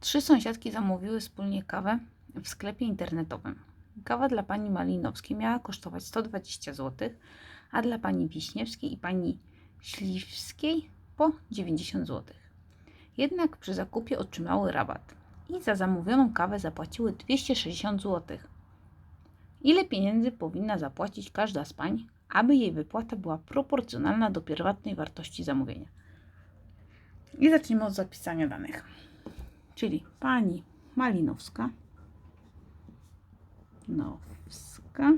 Trzy sąsiadki zamówiły wspólnie kawę w sklepie internetowym. Kawa dla pani Malinowskiej miała kosztować 120 zł, a dla pani Wiśniewskiej i pani Śliwskiej po 90 zł. Jednak przy zakupie otrzymały rabat i za zamówioną kawę zapłaciły 260 zł. Ile pieniędzy powinna zapłacić każda z pań, aby jej wypłata była proporcjonalna do pierwotnej wartości zamówienia? I zacznijmy od zapisania danych. Czyli pani Malinowska, Nowska.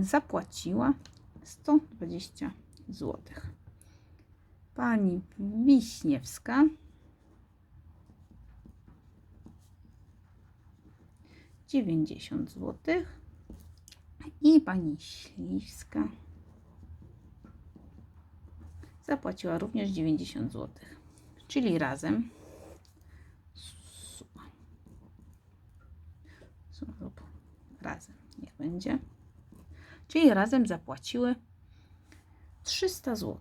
Zapłaciła 120 zł. Pani Wiśniewska. dziewięćdziesiąt złotych. I pani Śliwska. Zapłaciła również 90 zł. Czyli razem suma. Suma lub razem niech będzie. Czyli razem zapłaciły 300 zł.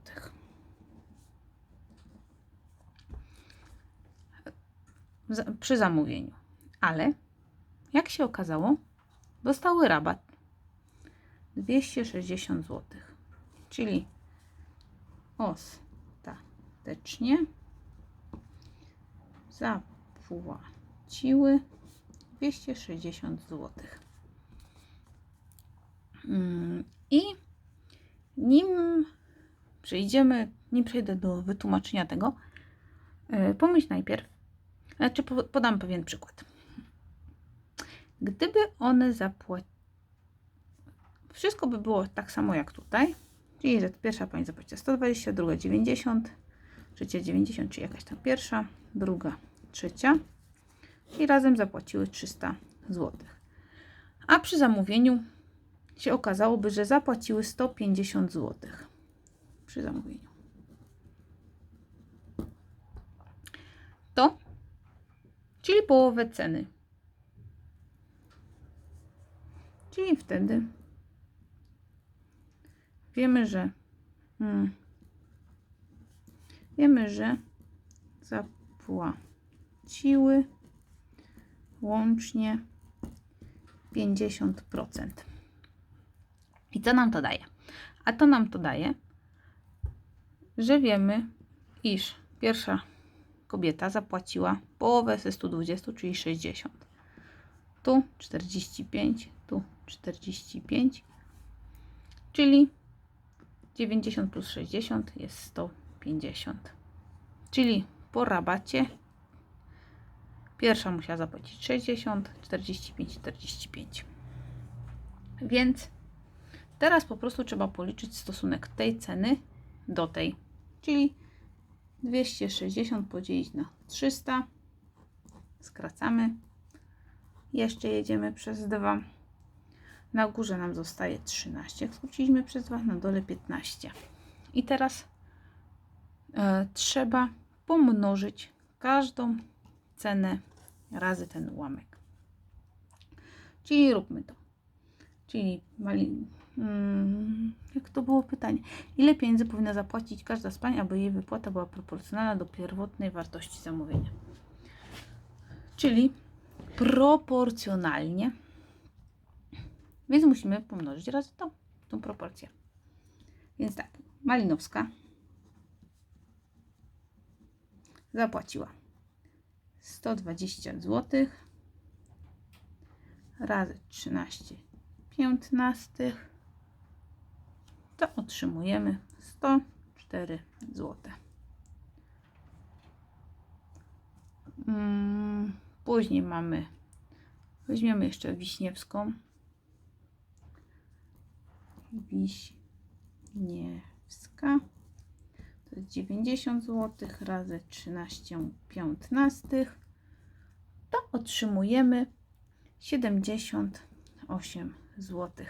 Przy zamówieniu. Ale jak się okazało, dostały rabat 260 zł. Czyli ostatecznie zapłaciły 260 zł. Mm, I nim przejdziemy, nim przejdę do wytłumaczenia tego, e, pomyśl najpierw, znaczy po- podam pewien przykład. Gdyby one zapłaciły, wszystko by było tak samo jak tutaj, czyli że pierwsza pani zapłaciła 120, druga 90, trzecia 90, czyli jakaś tam pierwsza, druga, trzecia i razem zapłaciły 300 zł. A przy zamówieniu się okazałoby, że zapłaciły 150 zł przy zamówieniu. To, czyli połowę ceny. Czyli wtedy wiemy, że mm, wiemy, że zapłaciły łącznie 50%. I co nam to daje? A to nam to daje, że wiemy, iż pierwsza kobieta zapłaciła połowę ze 120, czyli 60. Tu 45, tu 45, czyli 90 plus 60 jest 150. Czyli po rabacie pierwsza musiała zapłacić 60, 45, 45. Więc teraz po prostu trzeba policzyć stosunek tej ceny do tej. Czyli 260 podzielić na 300. Skracamy. Jeszcze jedziemy przez 2. Na górze nam zostaje 13. Jak skróciliśmy przez 2, na dole 15. I teraz e, trzeba pomnożyć każdą cenę razy ten ułamek. Czyli róbmy to. Czyli mali, mm, jak to było pytanie? Ile pieniędzy powinna zapłacić każda z pań, aby jej wypłata była proporcjonalna do pierwotnej wartości zamówienia? Czyli proporcjonalnie. Więc musimy pomnożyć razy to, tą proporcję. Więc tak, Malinowska zapłaciła 120 zł razy 13 15 to otrzymujemy 104 zł. Mm, Później mamy, weźmiemy jeszcze Wiśniewską. Wiśniewska to jest 90 zł razy 13 piętnastych to otrzymujemy 78 zł.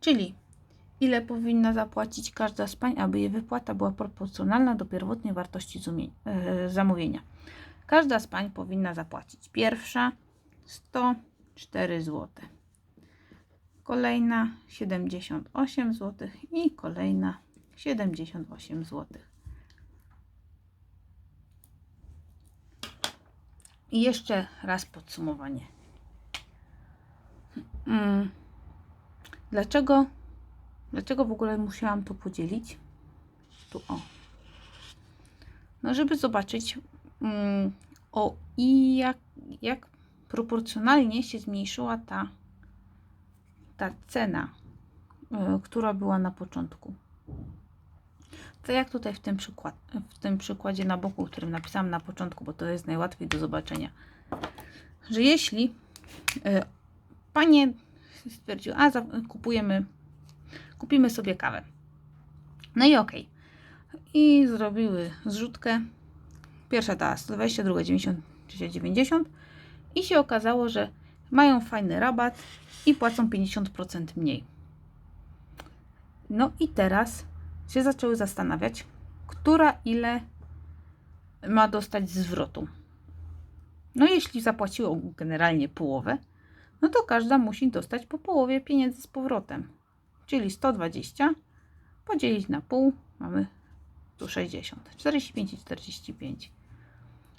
Czyli ile powinna zapłacić każda z pań, aby jej wypłata była proporcjonalna do pierwotnej wartości e, zamówienia. Każda z pań powinna zapłacić pierwsza 104 zł. Kolejna 78 zł i kolejna 78 zł. I jeszcze raz podsumowanie. Mm. Dlaczego, dlaczego w ogóle musiałam to podzielić? Tu o. No, żeby zobaczyć mm, o i jak, jak proporcjonalnie się zmniejszyła ta, ta cena, y, która była na początku. To jak tutaj w tym, przykład, w tym przykładzie na boku, którym napisałam na początku, bo to jest najłatwiej do zobaczenia, że jeśli y, panie stwierdziły, a kupujemy, kupimy sobie kawę. No i okej. I zrobiły zrzutkę. Pierwsza ta 120, druga 90, trzecia 90. I się okazało, że mają fajny rabat i płacą 50% mniej. No i teraz się zaczęły zastanawiać, która ile ma dostać zwrotu. No jeśli zapłaciło generalnie połowę, no to każda musi dostać po połowie pieniędzy z powrotem. Czyli 120 podzielić na pół, mamy tu 60. 45 i 45.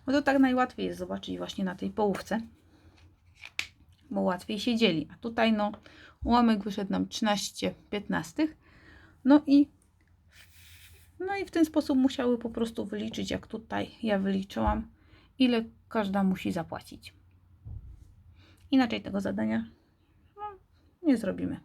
No to tak najłatwiej jest zobaczyć właśnie na tej połówce, bo łatwiej się dzieli. A tutaj no ułamek wyszedł nam 13 15. No i no i w ten sposób musiały po prostu wyliczyć, jak tutaj ja wyliczyłam, ile każda musi zapłacić. Inaczej tego zadania no, nie zrobimy.